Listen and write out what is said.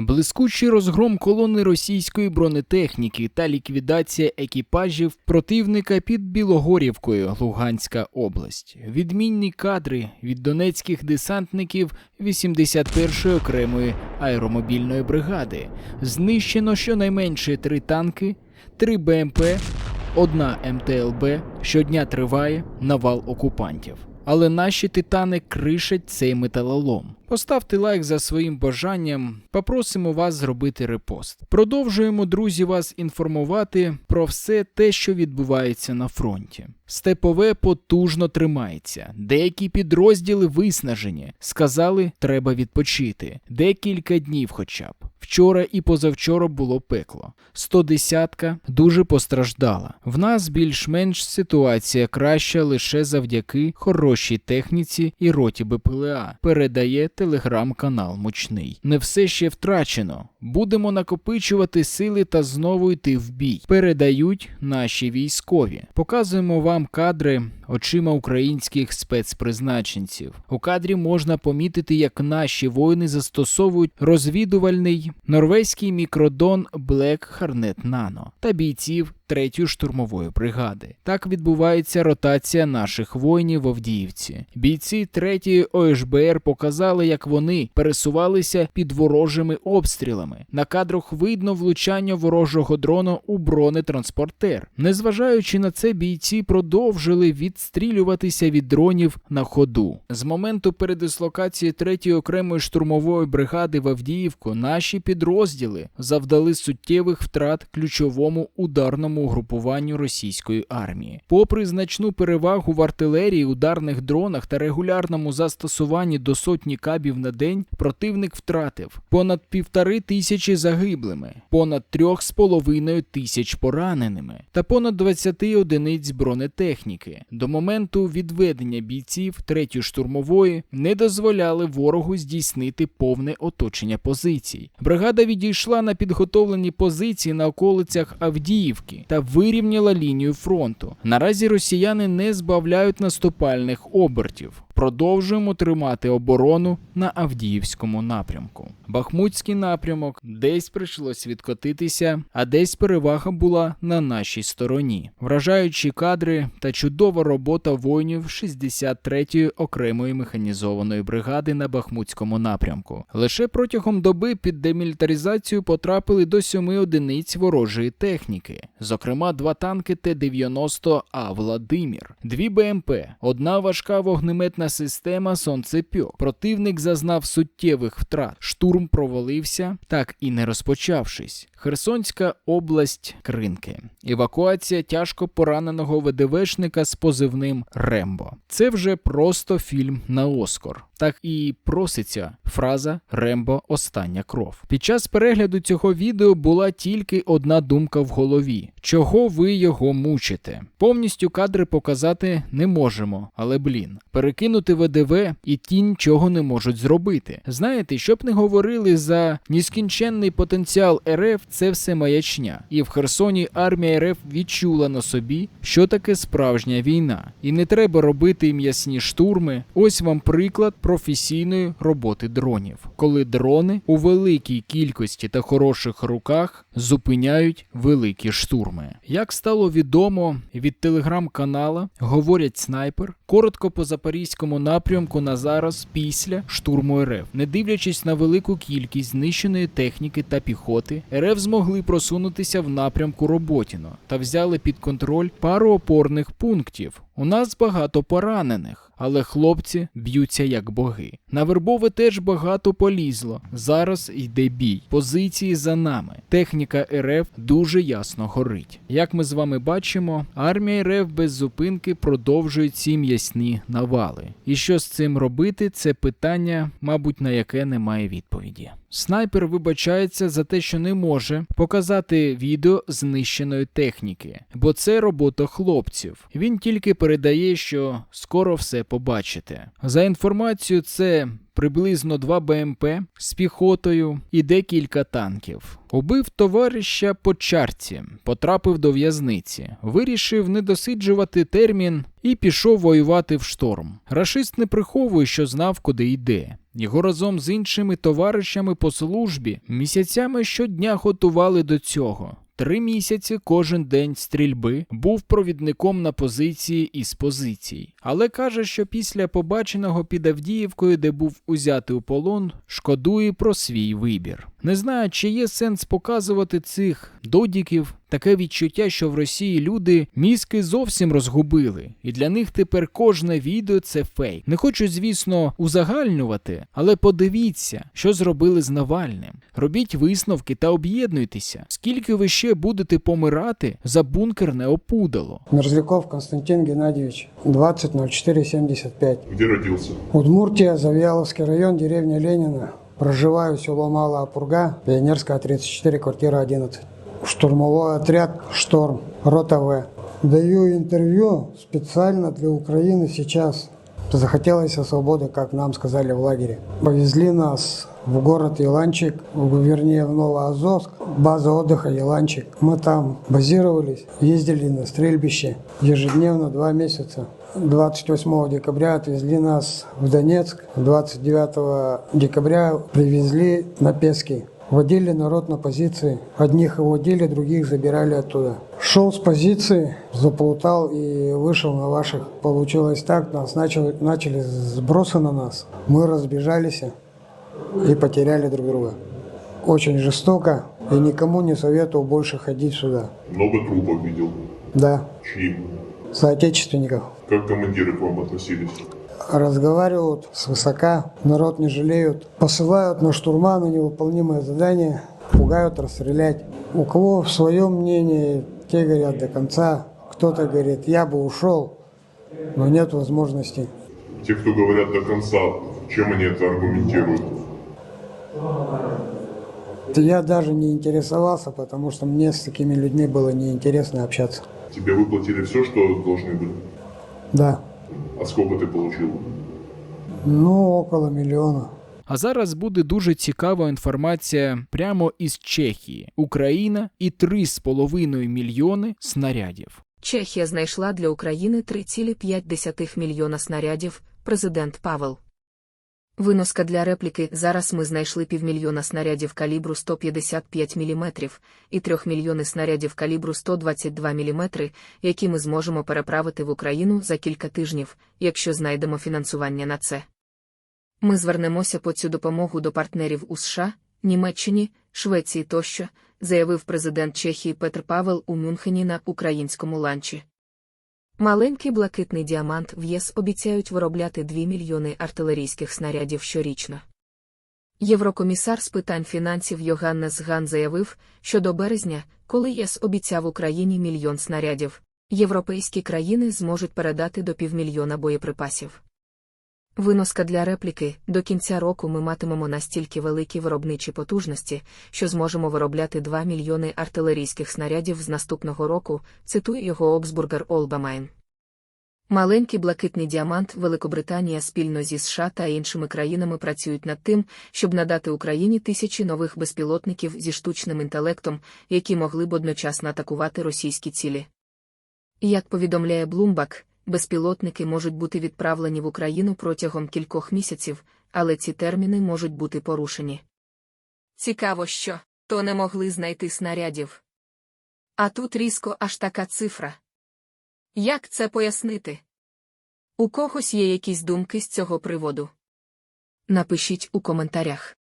Блискучий розгром колони російської бронетехніки та ліквідація екіпажів противника під Білогорівкою, Луганська область. Відмінні кадри від донецьких десантників 81-ї окремої аеромобільної бригади. Знищено щонайменше три танки, три БМП, одна МТЛБ. Щодня триває навал окупантів. Але наші титани кришать цей металолом. Поставте лайк за своїм бажанням. Попросимо вас зробити репост. Продовжуємо, друзі, вас інформувати про все те, що відбувається на фронті. Степове потужно тримається. Деякі підрозділи виснажені. Сказали, треба відпочити. Декілька днів, хоча б. Вчора і позавчора було пекло. 110-ка дуже постраждала. В нас більш-менш ситуація краща лише завдяки хорошій техніці і роті БПЛА. Передає телеграм-канал Мучний. Не все ще втрачено. Будемо накопичувати сили та знову йти в бій. Передають наші військові. Показуємо вам кадри очима українських спецпризначенців. У кадрі можна помітити, як наші воїни застосовують розвідувальний норвезький мікродон Black Hornet Nano та бійців третьої штурмової бригади. Так відбувається ротація наших воїнів в Авдіївці. Бійці третьої ОШБР показали, як вони пересувалися під ворожими обстрілами. На кадрах видно влучання ворожого дрону у бронетранспортер. Незважаючи на це, бійці продовжили відстрілюватися від дронів на ходу. З моменту передислокації третьої окремої штурмової бригади в Авдіївку наші підрозділи завдали суттєвих втрат ключовому ударному угрупуванню російської армії. Попри значну перевагу в артилерії, ударних дронах та регулярному застосуванні до сотні кабів на день, противник втратив понад півтори тисячі загиблими, понад трьох з половиною тисяч пораненими та понад 20 одиниць бронетехніки. До моменту відведення бійців третьої штурмової не дозволяли ворогу здійснити повне оточення позицій. Бригада відійшла на підготовлені позиції на околицях Авдіївки та вирівняла лінію фронту. Наразі росіяни не збавляють наступальних обертів. Продовжуємо тримати оборону на Авдіївському напрямку. Бахмутський напрямок десь прийшлось відкотитися, а десь перевага була на нашій стороні. Вражаючі кадри та чудова робота воїнів 63-ї окремої механізованої бригади на Бахмутському напрямку. Лише протягом доби під демілітаризацію потрапили до сьоми одиниць ворожої техніки, зокрема два танки Т-90А Владимир, дві БМП, одна важка вогнеметна система Сонцепьок. Противник зазнав суттєвих втрат. Штурм провалився, так і не розпочавшись. Херсонська область Кринки. Евакуація тяжко пораненого ВДВшника з позивним Рембо. Це вже просто фільм на Оскар. Так і проситься фраза Рембо остання кров. Під час перегляду цього відео була тільки одна думка в голові: чого ви його мучите? Повністю кадри показати не можемо, але блін, перекинути ВДВ і ті нічого не можуть зробити. Знаєте, щоб не говорили за нескінченний потенціал РФ, це все маячня. І в Херсоні армія РФ відчула на собі, що таке справжня війна. І не треба робити м'ясні штурми. Ось вам приклад професійної роботи дронів, коли дрони у великій кількості та хороших руках зупиняють великі штурми. Як стало відомо від телеграм-канала, говорять снайпер, коротко по запорізькому напрямку на зараз після штурму РФ. Не дивлячись на велику кількість знищеної техніки та піхоти, РФ змогли просунутися в напрямку Роботіно та взяли під контроль пару опорних пунктів. У нас багато поранених, але хлопці б'ються як боги. На вербове теж багато полізло. Зараз йде бій. Позиції за нами. Техніка РФ дуже ясно горить. Як ми з вами бачимо, армія РФ без зупинки продовжує ці м'ясні навали. І що з цим робити, це питання, мабуть, на яке немає відповіді. Снайпер вибачається за те, що не може показати відео знищеної техніки, бо це робота хлопців. Він тільки передає, що скоро все побачите. За інформацією, це приблизно два БМП з піхотою і декілька танків. Убив товариша по чарці, потрапив до в'язниці, вирішив не досиджувати термін і пішов воювати в шторм. Рашист не приховує, що знав, куди йде. Його разом з іншими товаришами по службі місяцями щодня готували до цього. Три місяці кожен день стрільби був провідником на позиції із позицій, але каже, що після побаченого під Авдіївкою, де був узятий у полон, шкодує про свій вибір. Не знаю, чи є сенс показувати цих додіків. Таке відчуття, що в Росії люди мізки зовсім розгубили, і для них тепер кожне відео це фейк. Не хочу, звісно, узагальнювати, але подивіться, що зробили з Навальним. Робіть висновки та об'єднуйтеся. Скільки ви ще будете помирати за бункерне опудало? Мерзляков Константин Геннадьевич, 20.04.75. Где родился? Удмуртия, Завьяловский район, деревня Ленина. Проживаю, село Малая Пурга, Пионерская, 34, квартира 11. Штурмовой отряд «Шторм», рота В. Даю интервью специально для Украины сейчас. Захотелось свободы, как нам сказали в лагере. Повезли нас в город Еланчик, вернее в Новоазовск, база отдыха Еланчик. Мы там базировались, ездили на стрельбище ежедневно два месяца. 28 декабря отвезли нас в Донецк, 29 декабря привезли на Пески. Водили народ на позиции. Одних водили, других забирали оттуда. Шел с позиции, заплутал и вышел на ваших. Получилось так, нас начали, начали сбросы на нас. Мы разбежались и потеряли друг друга. Очень жестоко. И никому не советую больше ходить сюда. Много трупов видел. Да, Чьи? соотечественников. Как командиры к вам относились? разговаривают свысока, народ не жалеют, посылают на штурма, на невыполнимое задание, пугают расстрелять. У кого в своем мнении, те говорят до конца, кто-то говорит, я бы ушел, но нет возможности. Те, кто говорят до конца, чем они это аргументируют? Я даже не интересовался, потому что мне с такими людьми было неинтересно общаться. Тебе выплатили все, что должны были? Да, А сколько ты получил? ну около миллиона. А зараз буде дуже цікава інформація прямо із Чехії, Україна і 3,5 мільйони снарядів. Чехія знайшла для України 3,5 мільйона снарядів, президент Павел. Виноска для репліки зараз ми знайшли півмільйона снарядів калібру 155 мм і 3 мільйони снарядів калібру 122 мм, які ми зможемо переправити в Україну за кілька тижнів, якщо знайдемо фінансування на це. Ми звернемося по цю допомогу до партнерів у США, Німеччині, Швеції тощо, заявив президент Чехії Петр Павел у Мюнхені на українському ланчі. Маленький блакитний діамант в ЄС обіцяють виробляти 2 мільйони артилерійських снарядів щорічно. Єврокомісар з питань фінансів Йоганнес Ган заявив, що до березня, коли ЄС обіцяв Україні мільйон снарядів, європейські країни зможуть передати до півмільйона боєприпасів. Виноска для репліки до кінця року ми матимемо настільки великі виробничі потужності, що зможемо виробляти 2 мільйони артилерійських снарядів з наступного року, цитує його Обсбургер Олбамайн. Маленький блакитний діамант Великобританія спільно зі США та іншими країнами працюють над тим, щоб надати Україні тисячі нових безпілотників зі штучним інтелектом, які могли б одночасно атакувати російські цілі. Як повідомляє Bloomberg, безпілотники можуть бути відправлені в Україну протягом кількох місяців, але ці терміни можуть бути порушені. Цікаво, що то не могли знайти снарядів. А тут різко аж така цифра. Як це пояснити? У когось є якісь думки з цього приводу? Напишіть у коментарях.